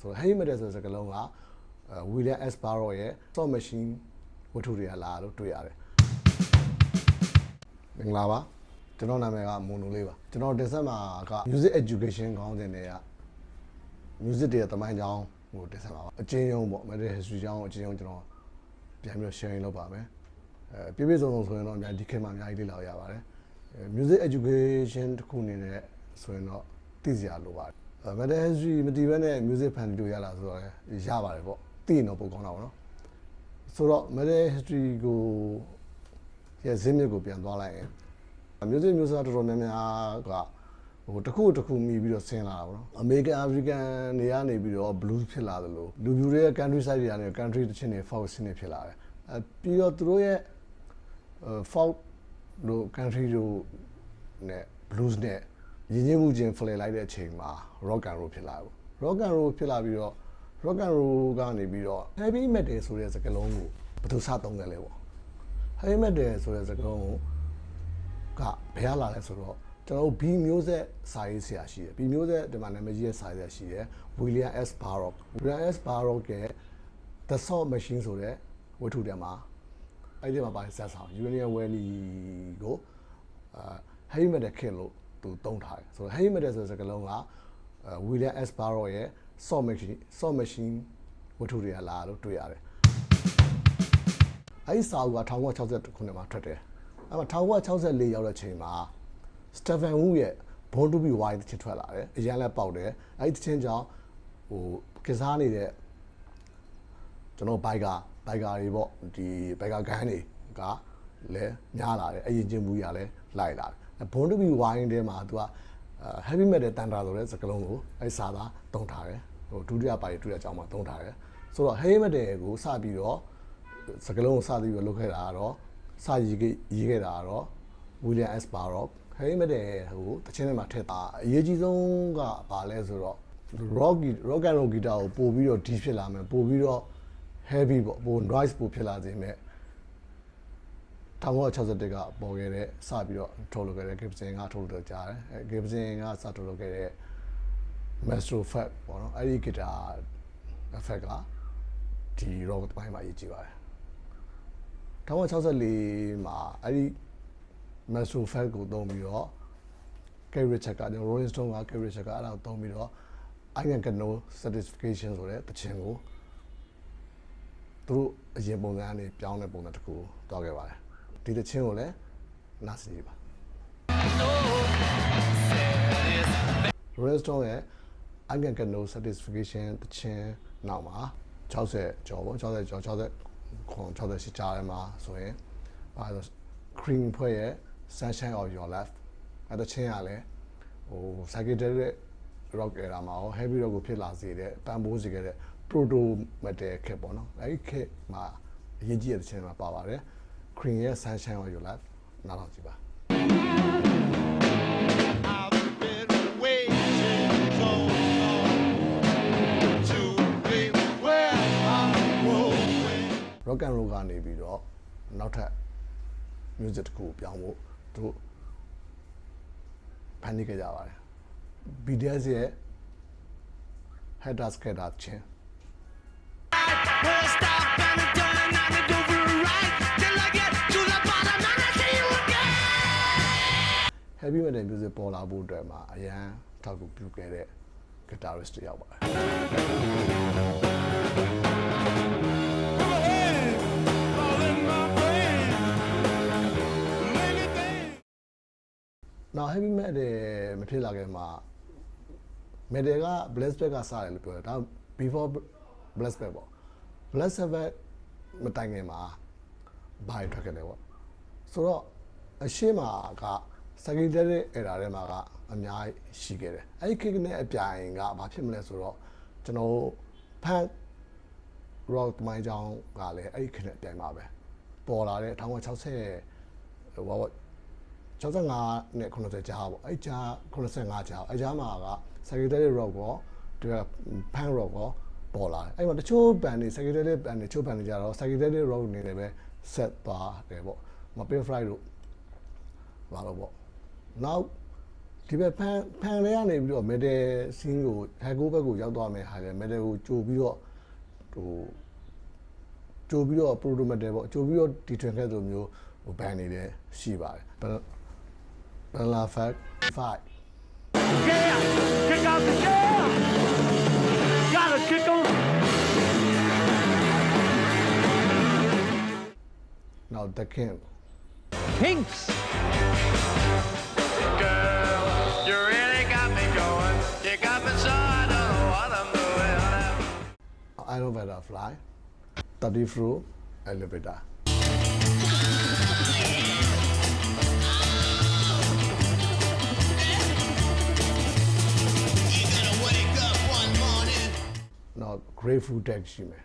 ဆိုတော့ heavy metal ဆိုတဲ့စကားလုံးကအဲ William S Barrow ရဲ့ Soul Machine ဝတ္ထုတွေကလာလို့တွေ့ရတယ်မင်္ဂလာပါကျွန်တော်နာမည်ကမွန်နိုလေးပါကျွန်တော်တင်ဆက်မှာက music education ခေါင်းစဉ်တွေက music တွေရဲ့တမိုင်းကြောင်းဟိုတင်ဆက်ပါပါအချင်းယုံပေါ့ metal history ကြောင်းအချင်းယုံကျွန်တော်ပြန်ပြီးတော့ sharing လုပ်ပါမယ်အဲပြည့်ပြည့်စုံစုံဆိုရင်တော့အများဒီခေတ်မှာအများကြီးလေ့လာရပါတယ်အဲ music education တစ်ခုအနေနဲ့ဆိုရင်တော့သိစရာလိုပါတယ် အဲ metal history မတည်ဘဲနဲ့ music ဖန်တီးလို့ရလာဆိုတော့လည်းရပါတယ်ပေါ့သိရင်တော့ပိုကောင်းတာပေါ့နော်ဆိုတော့ metal history ကိုရဲ့ဇင်းမြစ်ကိုပြန်သွားလိုက်ရင် music မျိုးစားတော်တော်များများကဟိုတစ်ခုတစ်ခုမိပြီးတော့ဆင်းလာတာပေါ့နော် American African တွေကနေပြီးတော့ blues ဖြစ်လာသလိုလူပြူတွေရဲ့ country side တွေကနေ country တစ်ချင်းတွေ folk scene တွေဖြစ်လာတယ်အဲပြီးတော့သူတို့ရဲ့ folk တို့ country တို့နဲ့ blues နဲ့ ရင်းနှီးမှုချင်း flare လိုက်တဲ့အချိန်မှာ rock and roll ဖြစ်လာဘူး rock and roll ဖြစ်လာပြီးတော့ rock and roll ကနေပြီးတော့ heavy metal ဆိုတဲ့စကားလုံးကိုဘယ်သူစသုံးတယ်လဲပေါ့ heavy metal ဆိုတဲ့စကားလုံးကိုကဘယ်လာလဲဆိုတော့ကျွန်တော်တို့ B မျိုးဆက်စာရေးဆရာရှိတယ် B မျိုးဆက်ဒီမှာနာမည်ကြီးရဲ့စာရေးဆရာရှိတယ် William S Barrock William S Barrock ရဲ့ The Salt Machine ဆိုတဲ့ဝတ္ထုထဲမှာအဲ့ဒီမှာပါဆက်ဆောင် Union Welly ကိုအာ Heavy Metal ခင်လို့ သူတုံးထားတယ်ဆိုတော့ Heavy Metal ဆိုတဲ့စကားလုံးကအာ William S Barrock ရဲ့ Salt Machine Salt Machine ဝတ္ထုတွေကလာလို့တွေ့ရတယ်အဲ့ဒီစာအုပ်က1960ခုနှစ်မှာထွက်တယ်အဲ့မှာ1964ရောက်တဲ့ချိန်မှာစတီဖန်ဝူရဲ့ Born to be Wild ချစ်ထွက်လာတယ်အရင်လည်းပေါက်တယ်အဲ့ဒီချင်းကြောင့်ဟိုကစားနေတဲ့ကျွန်တော်ဘိုက်ကဘိုက်ကာတွေပေါ့ဒီဘိုက်ကဂန်းတွေကလည်းများလာတယ်အရင်ချင်းမူရလည်းလိုက်လာတယ် Born to be Wild ထဲမှာသူက heavy metal တန်တာဆိုတဲ့စကားလုံးကိုအဲ့စာသားတုံးထားတယ်ဟိုဒုတိယပါရီတွေ့တဲ့အကြောင်းမှာတုံးထားတယ်ဆိုတော့ heavy metal ကိုစပြီးတော့စကလုံးကိုစသည်ပြီးလုပ်ခဲ့တာကတော့စရေးခဲ့ရေးခဲ့တာကတော့ William S Barrock ဟဲ့မတဲ့ဟိုတချင်းထဲမှာထည့်တာအရေးကြီးဆုံးကဘာလဲဆိုတော့ rock rock and roll guitar ကိုပို့ပြီးတော့ deep ဖြစ်လာမယ်ပို့ပြီးတော့ heavy ပေါ့ပို noise ပိုဖြစ်လာစေမယ် 1961ကပေါ်ခဲ့တဲ့စပြီးတော့ထုတ်လုပ်ခဲ့တဲ့ Gibson ကထုတ်လုပ်ကြားတယ်အဲ Gibson ကစထုတ်လုပ်ခဲ့တဲ့ Maestro Effect ပေါ့နော်အဲ့ဒီ guitar effect ကဒီ rock ပိုင်းမှာအရေးကြီးပါတယ်1964မှာအဲ့ဒီ Maestro Effect ကိုသုံးပြီးတော့ Gary Richard ကကျွန်တော် Rolling Stone က Gary Richard ကအဲ့ဒါကိုသုံးပြီးတော့ I can get no satisfaction ဆိုတဲ့တခြင်းကိုသူတို့အရင်ပုံစံကနေပြောင်းတဲ့ပုံစံတစ်ခုကိုတွားခဲ့ပါတယ် ဒီတခြင်းကိုလည်းနားစည်ပါ Rolling Stone ရဲ့ I can get no satisfaction တခြင်းနောက်မှာ60ကျော်ပေါ့60ကျော်60ခွန်60ကြားထဲမှာဆိုရင်အဲဒါ cream ဖွဲ့ရဲ့ sunshine of your life အဲတချင်းကလည်းဟို psychedelic rock era မှာရော heavy rock ကိုဖြစ်လာစေတဲ့ပံပိုးစေခဲ့တဲ့ proto metal ခက်ပေါ့နော်အဲဒီခက်မှာအရင်ကြီးတဲ့တချင်းမှာပါပါတယ် cream ရဲ့ sunshine of your life နားထောင်ကြည့်ပါ I've been waiting so long to be where I'm going. rock and roll ကနေပြီးတော့နောက်ထပ် music တစ်ခုကိုပြောင်းဖို့သူတို့ဖန်တီးခဲ့ကြပါတယ် BTS ရဲ့ Headers Skater ချင်း Won't stop and turn and it heavy metal music ပေါ်လာဖို့အတွက်မှာအရန်ထောက်ကူပြုခဲ့တဲ့ guitarist တစ်ယောက်ပါတယ် now heavy metal မဖြစ်လာခင်မှာ metal က black spec ကစတယ်လို့ပြောတယ်ဒါ before black spec ပေါ့ black sabbath မတိုင်ခင်မှာဘာတွေထွက်ခဲ့လဲပေါ့ဆိုတော့အရှင်းမှာက psychedelic era ထဲမှာကအများကြီးရှိခဲ့တယ်အဲ့ဒီခေတ်နဲ့အပြိုင်ကဘာဖြစ်မလဲဆိုတော့ကျွန်တော်တို့ punk rock မိုင်းကြောင်းကလည်းအဲ့ဒီခေတ်နဲ့အပြိုင်ပါပဲပေါ်လာတဲ့1960ဟိုဘာပေါ့65နဲ့90ကြားပေါ့အဲ့ကြား85ကြားအဲ့ကြားမှာက psychedelic rock ကောဒီက punk rock ကောပေါ်လာတယ်အဲ့မှာတချို့ဘန်တွေ psychedelic ဘန်တွေတချို့ဘန်တွေကြတော့ psychedelic rock နေလည်းပဲ set သွားတယ်ပေါ့မ Pink Floyd တို့ဘာလို့ပေါ့ နောက်ဒီဘက်ဖန်ဖန်လေးကနေပြီးတော့မက်တယ်စင်းကိုဟက်ကိုဘက်ကိုရောက်သွားမယ်ဟာလေမက်တယ်ကိုကြိုပြီးတော့ဟိုကြိုပြီးတော့ proto metal ပေါ့ကြိုပြီးတော့ဒီထွင်ခဲ့လိုမျိုးဟိုဘန်နေတယ်ရှိပါတယ်ဘယ်ဘယ်လာဖက်5 Yeah! Kick out the chair! Gotta kick 'em! now the king Pinks! Doing. iron butterfly 30 floor elevator now grapefruit deck ရှိမယ်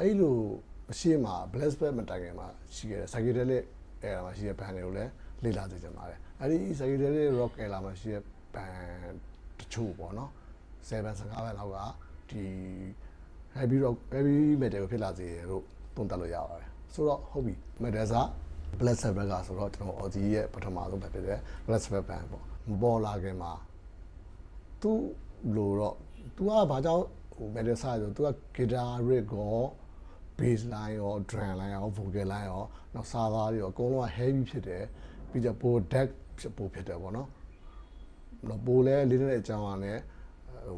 အဲ့လို အရှိမ blast bed မတိုင်ခင်မှာရှိခဲ့တဲ့ psychedelic era မှာရှိတဲ့ဘန်တွေကိုလည်းလေ့လာသိချင်ပါတယ်အဲ့ဒီ psychedelic rock era မှာရှိတဲ့ဘန်တချို့ပေါ့နော်7 15ဘန်လောက်ကဒီ heavy rock heavy metal ကိုဖြစ်လာစေတယ်လို့သုံးသပ်လို့ရပါတယ်ဆိုတော့ဟုတ်ပြီ metal စာ black sabbath ကဆိုတော့ကျွန်တော် Aussie ရဲ့ပထမဆုံးပဲဖြစ်တဲ့ black sabbath band ပေါ့မပေါ်လာခင်မှာသူလို့တော့ तू ကဘာကြောင့်ဟို metal ဆိုတော့ तू က guitar riff ကော bass line ရော drum line ရော vocal line ရောနောက်စာသားတွေရောအကုန်လုံးက heavy ဖြစ်တယ်ပြီးကြပို deck ဖြစ်ပိုဖြစ်တယ်ပေါ့နော်တော့ပိုလဲလေးတဲ့အကြောင်းကလည်း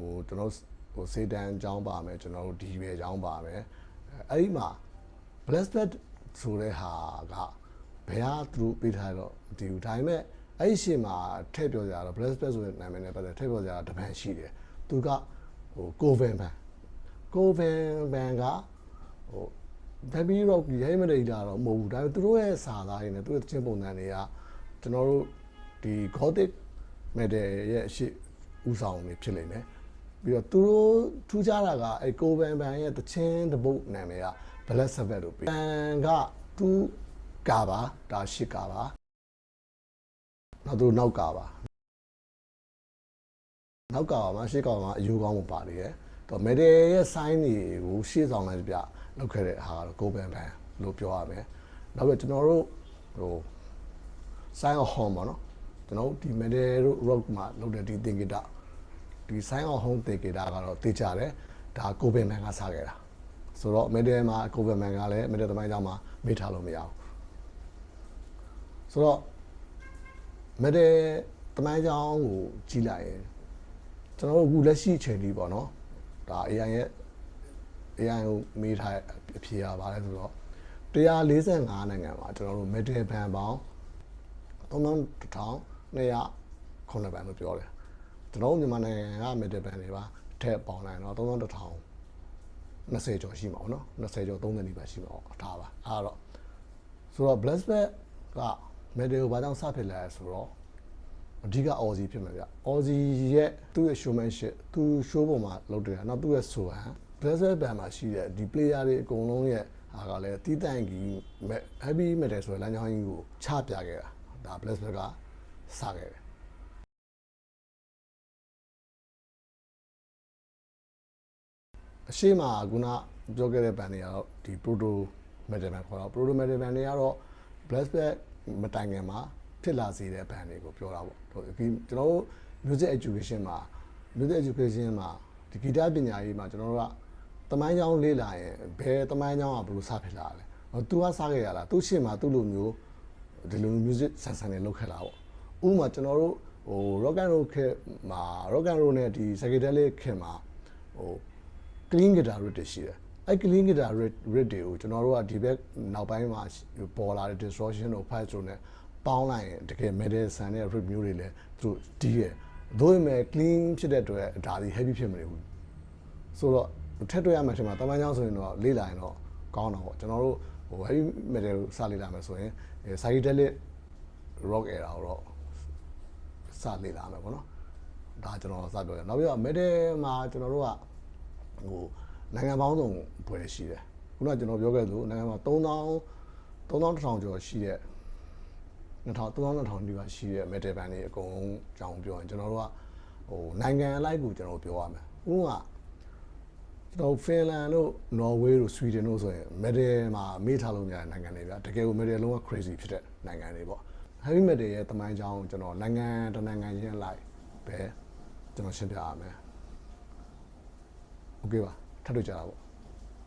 ဟိုကျွန်တော်ဟိုစေတန်အကြောင်းပါမယ်ကျွန်တော်တို့ဒီပဲအကြောင်းပါမယ်အဲ့ဒီမှာ blessed ဆိုတဲ့ဟာကဘယ်ဟာသူတို့ပေးထားတော့မသိဘူးဒါပေမဲ့အဲ့ဒီရှေ့မှာထည့်ပြောကြတာတော့ blessed ဆိုတဲ့နာမည်နဲ့ပတ်သက်ထည့်ပြောကြတာတပန်ရှိတယ်သူကဟို coven band coven band က ဟို baby rock ရိုင်းမနေကြတော့မဟုတ်ဘူးဒါပေမဲ့သူတို့ရဲ့စာသားတွေနဲ့သူတို့ရဲ့ချင်းပုံစံတွေကကျွန်တော်တို့ဒီ gothic metal ရဲ့အရှိဥဆောင်တွေဖြစ်နေတယ်ပြီးတော့သူတို့ထူးခြားတာကအဲကိုဗန်ဘန်ရဲ့တချင်းတပုတ်နာမည်က Black Sabbath လို့ပြီးဘန်ကသူကာပါဒါရှစ်ကာပါနောက်သူနောက်ကပါနောက်ကပါမှာရှစ်ကာပါမှာအယူကောင်းမပါနေရဲ့တော့ metal ရဲ့ sign တွေကိုရှေ့ဆောင်လိုက်ပြ လောက်ခဲ့တဲ့ဟာကတော့ကိုဗန်ဘန်လို့ပြောရမယ်နောက်ပြီးကျွန်တော်တို့ဟို sign of home ပေါ့နော်ကျွန်တော်တို့ဒီ metal တို့ rock မှာလုပ်တဲ့ဒီသင်္ကေတဒီ sign of home သင်္ကေတကတော့သိကြတယ်ဒါကိုဗန်ဘန်ကစားခဲ့တာဆိုတော့ metal မှာကိုဗန်ဘန်ကလည်း metal သမိုင်းကြောင်းမှာမေ့ထားလို့မရဘူးဆိုတော့ metal သမိုင်းကြောင်းကိုကြီးလိုက်ရင်ကျွန်တော်တို့အခုလက်ရှိအချိန်ကြီးပေါ့နော်ဒါ AI ရဲ့ AI ကိုမေးထားတဲ့အဖြေရပါတယ်ဆိုတော့145နိုင်ငံမှာကျွန်တော်တို့ metal band ပေါင်း3100ခုနှစ်ဘန်လို့ပြောတယ်ကျွန်တော်တို့မြန်မာနိုင်ငံက metal band တွေပါထည့်ပေါင်းလိုက်တော့3100 20ကျော်ရှိမှာပေါ့နော်20ကျော်30နီးပါးရှိမှာပေါ့ထားပါအဲ့တော့ဆိုတော့ Blackback က metal ကိုဘာကြောင့်စဖြစ်လဲဆိုတော့အဓိက Aussie ဖြစ်မှာဗျ Aussie ရဲ့သူ့ရဲ့ showmanship သူ show ပေါ်မှာလုပ်တယ်နောက်သူ့ရဲ့ဆိုဟန် Blackback band မှာရှိတဲ့ဒီ player တွေအကုန်လုံးရဲ့ဟာကလည်းတီးတန့်ကြီး heavy metal ဆိုတဲ့လမ်းကြောင်းကြီးကိုချပြခဲ့တာဒါ Blackback ကစခဲ့တယ်အရှိမကခုနပြောခဲ့တဲ့ဘန်တွေကတော့ဒီ proto metal band ခေါ်တော့ proto metal band တွေကတော့ blast back မတိုင်ခင်မှာဖြစ်လာစေတဲ့ဘန်တွေကိုပြောတာပေါ့တို့ဒီကျွန်တော်တို့ music education မှာ music education မှာဒီဂီတပညာရေးမှာကျွန်တော်တို့က တမိုင်းကြောင်းလေ့လာရင်ဘယ်တမိုင်းကြောင်းကဘယ်လိုစဖြစ်လာလဲဟို तू ကစခဲ့ရလားသူ့ရှေ့မှာသူ့လိုမျိုးဒီလို music ဆန်ဆန်တွေလုပ်ခဲ့တာပေါ့ဥပမာကျွန်တော်တို့ဟို rock and roll ခေတ်မှာ rock and roll နဲ့ဒီ psychedelic ခေတ်မှာဟို clean guitar riff တွေရှိတယ်အဲ့ clean guitar riff riff တွေကိုကျွန်တော်တို့ကဒီဘက်နောက်ပိုင်းမှာပေါ်လာတဲ့ distortion တို့ fight တို့ ਨੇ ပေါင်းလိုက်ရင်တကယ် metal ဆန်တဲ့ riff မျိုးတွေလည်းသူတို့တီးရသို့ပေမဲ့ clean ဖြစ်တဲ့အတွက်ဒါဒီ heavy ဖြစ်မနေဘူးဆိုတော့ ထက်တွေ့ရမှထင်မှာတမန်ကြောင်းဆိုရင်တော့လေးလာရင်တော့ကောင်းတော့ပေါ့ကျွန်တော်တို့ဟို heavy metal ကိုစလေးလာမယ်ဆိုရင် psychedelic rock era ကိုတော့စလေးလာမယ်ပေါ့နော်ဒါကျွန်တော်စပြောရနောက်ပြီးတော့ metal မှာကျွန်တော်တို့ကဟိုနိုင်ငံပေါင်းစုံပွဲရှိတယ်ခုနကကျွန်တော်ပြောခဲ့သလိုနိုင်ငံမှာ3000 3000ကျော်ရှိတဲ့2000 3000ဒီပါရှိတဲ့ metal band တွေအကုန်လုံးကြောင်းပြောရင်ကျွန်တော်တို့ကဟိုနိုင်ငံအလိုက်ကိုကျွန်တော်ပြောရမယ်ဥပမာ ကျွန်တော်ဖင်လန်တို့နော်ဝေးတို့ဆွီဒင်တို့ဆိုရင်မက်ဒယ်မှာမေ့ထားလို့များနိုင်ငံတွေဗျတကယ်ကိုမက်ဒယ်လုံးဝ crazy ဖြစ်တဲ့နိုင်ငံတွေပေါ့ heavy metal ရဲ့တမိုင်းကြောင်းကျွန်တော်နိုင်ငံတနိုင်ငံချင်းလိုက်ပဲကျွန်တော်ရှင်းပြရမယ်။ Okay ပါထပ်တွေ့ကြတာပေါ့